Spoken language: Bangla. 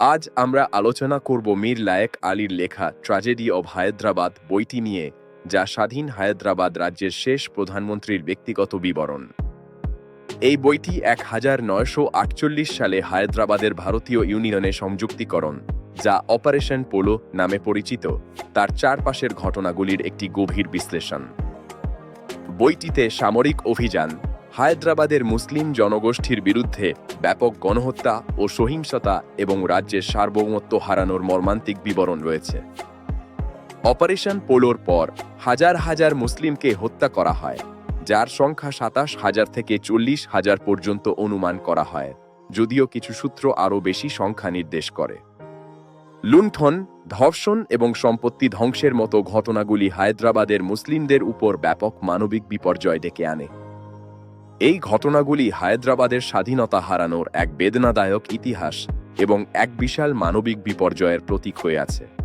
আজ আমরা আলোচনা করব মীর লায়েক আলীর লেখা ট্র্যাজেডি অব হায়দ্রাবাদ বইটি নিয়ে, যা স্বাধীন হায়দ্রাবাদ রাজ্যের শেষ প্রধানমন্ত্রীর ব্যক্তিগত বিবরণ। এই বইটি এক হাজার নয়শো আটচল্লিশ সালে হায়দ্রাবাদের ভারতীয় ইউনিয়নে সংযুক্তিকরণ, যা অপারেশন পোলো নামে পরিচিত। তার চারপাশের ঘটনাগুলির একটি গভীর বিশ্লেষণ। বইটিতে সামরিক অভিযান হায়দ্রাবাদের মুসলিম জনগোষ্ঠীর বিরুদ্ধে ব্যাপক গণহত্যা ও সহিংসতা এবং রাজ্যের সার্বভৌমত্ব হারানোর মর্মান্তিক বিবরণ রয়েছে। অপারেশন পোলোর পর হাজার হাজার মুসলিমকে হত্যা করা হয়, যার সংখ্যা সাতাশ হাজার থেকে চল্লিশ হাজার পর্যন্ত অনুমান করা হয়, যদিও কিছু সূত্র আরও বেশি সংখ্যা নির্দেশ করে। লুণ্ঠন, ধর্ষণ এবং সম্পত্তি ধ্বংসের মতো ঘটনাগুলি হায়দ্রাবাদের মুসলিমদের উপর ব্যাপক মানবিক বিপর্যয় ডেকে আনে। এই ঘটনাগুলি হায়দ্রাবাদের স্বাধীনতা হারানোর এক বেদনাদায়ক ইতিহাস এবং এক বিশাল মানবিক বিপর্যয়ের প্রতীক হয়ে আছে।